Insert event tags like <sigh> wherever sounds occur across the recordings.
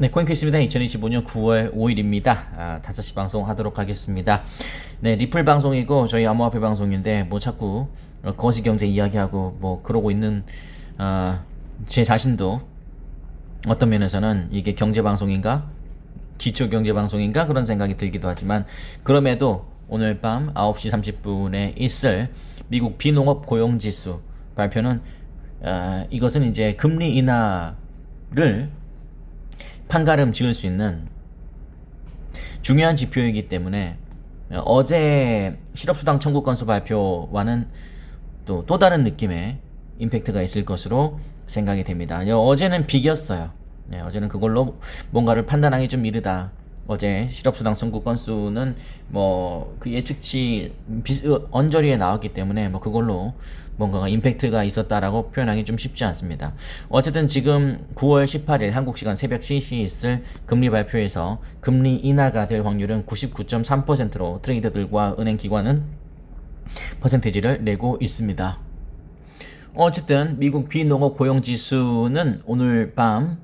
네, 코인캐스입니다. 2025년 9월 5일입니다. 아, 5시 방송 하도록 하겠습니다. 네, 리플 방송이고 저희 암호화폐 방송인데 뭐 자꾸 어, 거시 경제 이야기하고 뭐 그러고 있는 아, 제 자신도 어떤 면에서는 이게 경제 방송인가? 기초 경제 방송인가? 그런 생각이 들기도 하지만 그럼에도 오늘 밤 9시 30분에 있을 미국 비농업 고용 지수 발표는 아, 이것은 이제 금리 인하를 판가름 지을 수 있는 중요한 지표이기 때문에 어제 실업수당 청구 건수 발표와는 또, 또 다른 느낌의 임팩트가 있을 것으로 생각이 됩니다. 어제는 비겼어요. 네, 어제는 그걸로 뭔가를 판단하기 좀 이르다. 어제 실업수당 청구 건수는 뭐 그 예측치 비스, 언저리에 나왔기 때문에 뭐 그걸로 뭔가가 임팩트가 있었다라고 표현하기 좀 쉽지 않습니다. 어쨌든 지금 9월 18일 한국 시간 새벽 3시에 있을 금리 발표에서 금리 인하가 될 확률은 99.3%로 트레이더들과 은행 기관은 퍼센테이지를 내고 있습니다. 어쨌든 미국 비농업 고용 지수는 오늘 밤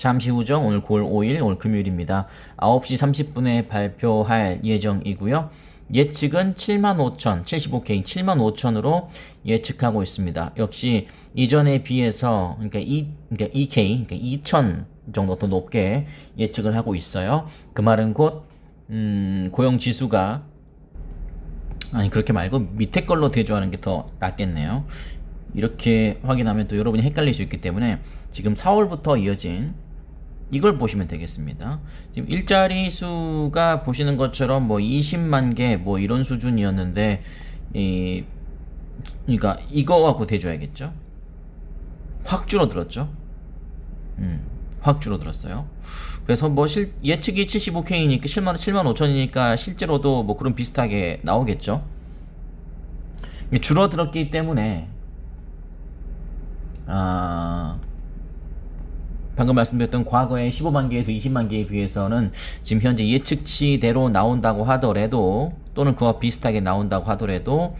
잠시 후죠. 오늘 9월 5일 오늘 금요일입니다. 9시 30분에 발표할 예정이고요. 예측은 7만 5천, 75K 7만 5천으로 예측하고 있습니다. 역시 이전에 비해서 그러니까 2 그러니까 2K 그러니까 2천 정도 더 높게 예측을 하고 있어요. 그 말은 곧 음, 고용 지수가 아니 그렇게 말고 밑에 걸로 대조하는 게 더 낫겠네요. 이렇게 확인하면 또 여러분이 헷갈릴 수 있기 때문에 지금 4월부터 이어진 이걸 보시면 되겠습니다. 지금 일자리 수가 보시는 것처럼 뭐 20만 개 뭐 이런 수준이었는데 이 그러니까 이거하고 대줘야겠죠. 확 줄어들었죠. 음, 확 줄어들었어요. 그래서 뭐 실, 예측이 75K니까 7만 7만 5천이니까 실제로도 뭐 그런 비슷하게 나오겠죠. 줄어들었기 때문에 아 방금 말씀드렸던 과거의 15만 개에서 20만 개에 비해서는 지금 현재 예측치대로 나온다고 하더라도 또는 그와 비슷하게 나온다고 하더라도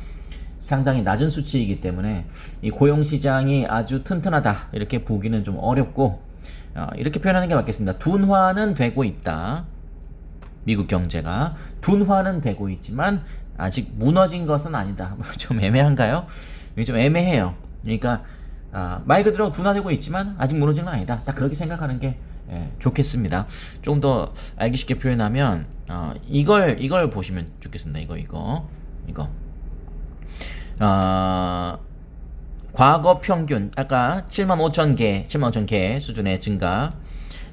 상당히 낮은 수치이기 때문에 이 고용 시장이 아주 튼튼하다 이렇게 보기는 좀 어렵고 어, 이렇게 표현하는 게 맞겠습니다. 둔화는 되고 있다. 미국 경제가 둔화는 되고 있지만 아직 무너진 것은 아니다. <laughs> 좀 애매한가요? 좀 애매해요. 그러니까 아, 말 그대로 둔화되고 있지만 아직 무너진 건 아니다. 딱 그렇게 생각하는 게 예, 좋겠습니다. 좀 더 알기 쉽게 표현하면 어, 이걸 이걸 보시면 좋겠습니다. 이거 이거 이거 어, 과거 평균 아까 7만 5천 개 7만 5천 개 수준의 증가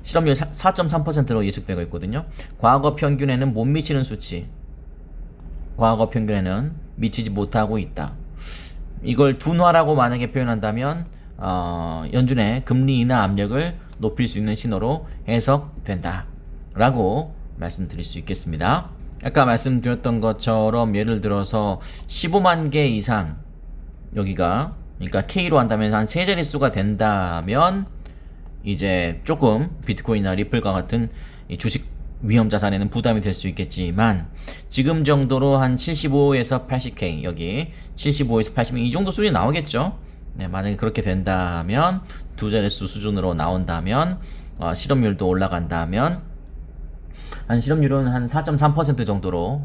실업률 4.3%로 예측되고 있거든요. 과거 평균에는 못 미치는 수치 과거 평균에는 미치지 못하고 있다. 이걸 둔화라고 만약에 표현한다면 어, 연준의 금리 인하 압력을 높일 수 있는 신호로 해석된다. 라고 말씀드릴 수 있겠습니다. 아까 말씀드렸던 것처럼 예를 들어서 15만 개 이상 여기가 그러니까 K로 한다면 한 세 자릿수가 된다면 이제 조금 비트코인이나 리플과 같은 주식 위험 자산에는 부담이 될 수 있겠지만 지금 정도로 한 75에서 80K 여기 75에서 80이 정도 수준이 나오겠죠. 네, 만약에 그렇게 된다면 두 자릿수 수준으로 나온다면 어, 실업률도 올라간다면 한 실업률은 한 4.3% 정도로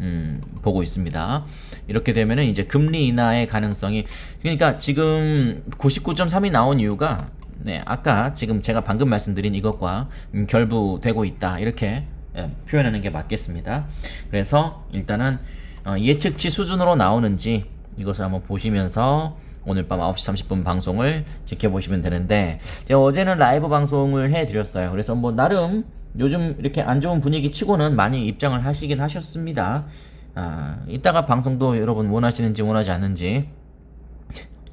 음, 보고 있습니다. 이렇게 되면은 이제 금리 인하의 가능성이 그러니까 지금 99.3이 나온 이유가 네, 아까 지금 제가 방금 말씀드린 이것과 음, 결부되고 있다. 이렇게 예, 표현하는 게 맞겠습니다. 그래서 일단은 어, 예측치 수준으로 나오는지 이것을 한번 보시면서 오늘 밤 9시 30분 방송을 지켜보시면 되는데 제가 어제는 라이브 방송을 해드렸어요. 그래서 뭐 나름 요즘 이렇게 안 좋은 분위기 치고는 많이 입장을 하시긴 하셨습니다. 아, 이따가 방송도 여러분 원하시는지 원하지 않는지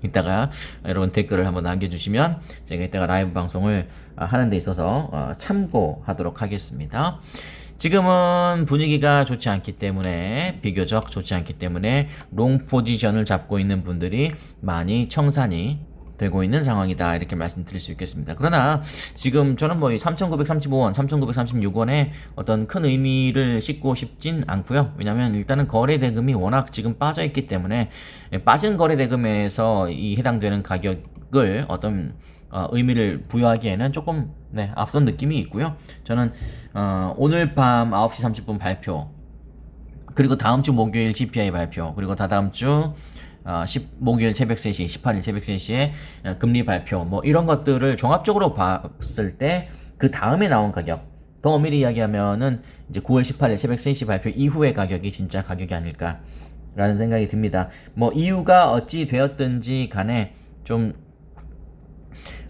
이따가 여러분 댓글을 한번 남겨주시면 제가 이따가 라이브 방송을 아, 하는 데 있어서 어, 참고하도록 하겠습니다. 지금은 분위기가 좋지 않기 때문에 비교적 좋지 않기 때문에 롱 포지션을 잡고 있는 분들이 많이 청산이 되고 있는 상황이다 이렇게 말씀드릴 수 있겠습니다. 그러나 지금 저는 뭐 3,935원, 3,936원에 어떤 큰 의미를 싣고 싶진 않고요. 왜냐하면 일단은 거래 대금이 워낙 지금 빠져 있기 때문에 빠진 거래 대금에서 이 해당되는 가격을 어떤 어, 의미를 부여하기에는 조금 네, 앞선 느낌이 있고요. 저는 어, 오늘 밤 9시 30분 발표 그리고 다음 주 목요일 CPI 발표 그리고 다다음 주 어, 10, 목요일 새벽 3시, 18일 새벽 3시에 어, 금리 발표 뭐 이런 것들을 종합적으로 봤을 때 그 다음에 나온 가격 더 엄밀히 이야기하면은 이제 9월 18일 새벽 3시 발표 이후의 가격이 진짜 가격이 아닐까라는 생각이 듭니다. 뭐 이유가 어찌 되었든지 간에 좀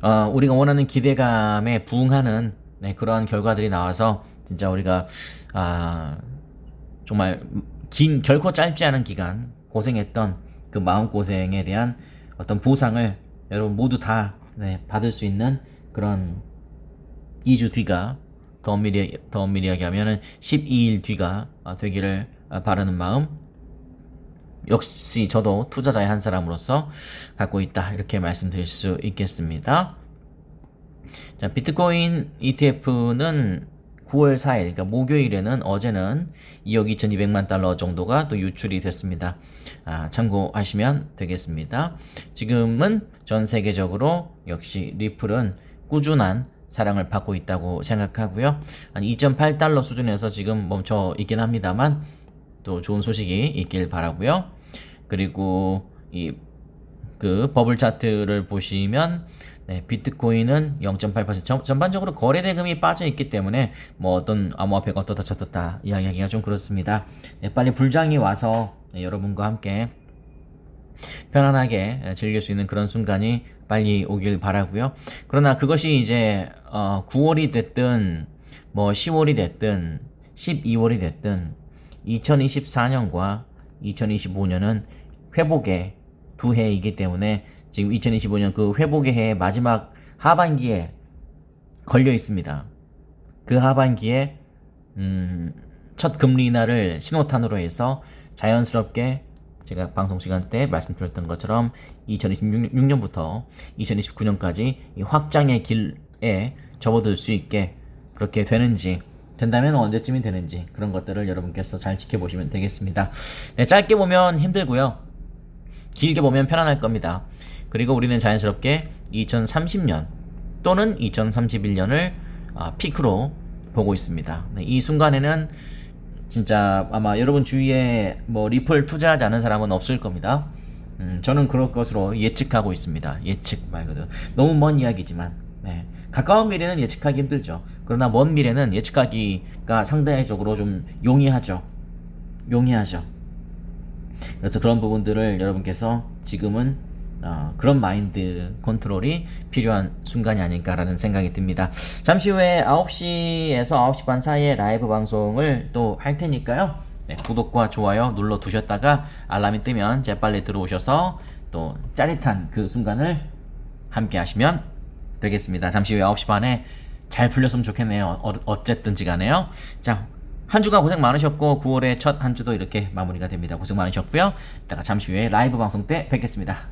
어, 우리가 원하는 기대감에 부응하는 네, 그러한 결과들이 나와서 진짜 우리가 아, 정말 긴 결코 짧지 않은 기간 고생했던 그 마음 고생에 대한 어떤 보상을 여러분 모두 다 네, 받을 수 있는 그런 2주 뒤가 더 엄밀히 더 엄밀히 이야기하면은 12일 뒤가 아, 되기를 아, 바라는 마음 역시 저도 투자자의 한 사람으로서 갖고 있다 이렇게 말씀드릴 수 있겠습니다. 자, 비트코인 ETF는 9월 4일, 그러니까 목요일에는 어제는 2억 2,200만 달러 정도가 또 유출이 됐습니다. 아, 참고하시면 되겠습니다. 지금은 전 세계적으로 역시 리플은 꾸준한 사랑을 받고 있다고 생각하고요. 한 2.8달러 수준에서 지금 멈춰 있긴 합니다만 또 좋은 소식이 있길 바라고요. 그리고 이 그 버블 차트를 보시면 네, 비트코인은 0.8% 전, 전반적으로 거래 대금이 빠져 있기 때문에 뭐 어떤 암호화폐가 어떻다 저떻다 이야기하기가 좀 그렇습니다. 네, 빨리 불장이 와서 네, 여러분과 함께 편안하게 즐길 수 있는 그런 순간이 빨리 오길 바라고요. 그러나 그것이 이제 어, 9월이 됐든 뭐 10월이 됐든 12월이 됐든 2024년과 2025년은 회복의 두 해이기 때문에 지금 2025년 그 회복의 해의 마지막 하반기에 걸려 있습니다. 그 하반기에 음, 첫 금리 인하를 신호탄으로 해서 자연스럽게 제가 방송 시간 때 말씀드렸던 것처럼 2026년부터 2029년까지 이 확장의 길에 접어들 수 있게 그렇게 되는지 된다면 언제쯤이 되는지 그런 것들을 여러분께서 잘 지켜보시면 되겠습니다. 네, 짧게 보면 힘들고요. 길게 보면 편안할 겁니다. 그리고 우리는 자연스럽게 2030년 또는 2031년을 아, 피크로 보고 있습니다. 네, 이 순간에는 진짜 아마 여러분 주위에 뭐 리플 투자하지 않은 사람은 없을 겁니다. 음, 저는 그럴 것으로 예측하고 있습니다. 예측 말 그대로 너무 먼 이야기지만 네. 가까운 미래는 예측하기 힘들죠. 그러나 먼 미래는 예측하기가 상대적으로 좀 용이하죠. 용이하죠. 그래서 그런 부분들을 여러분께서 지금은 어, 그런 마인드 컨트롤이 필요한 순간이 아닐까라는 생각이 듭니다. 잠시 후에 9시에서 9시 반 사이에 라이브 방송을 또 할 테니까요. 네, 구독과 좋아요 눌러 두셨다가 알람이 뜨면 재빨리 들어오셔서 또 짜릿한 그 순간을 함께 하시면 되겠습니다. 잠시 후에 9시 반에 잘 풀렸으면 좋겠네요. 어, 어쨌든지 간에요. 자, 한 주간 고생 많으셨고 9월의 첫 한 주도 이렇게 마무리가 됩니다. 고생 많으셨고요. 이따가 잠시 후에 라이브 방송 때 뵙겠습니다.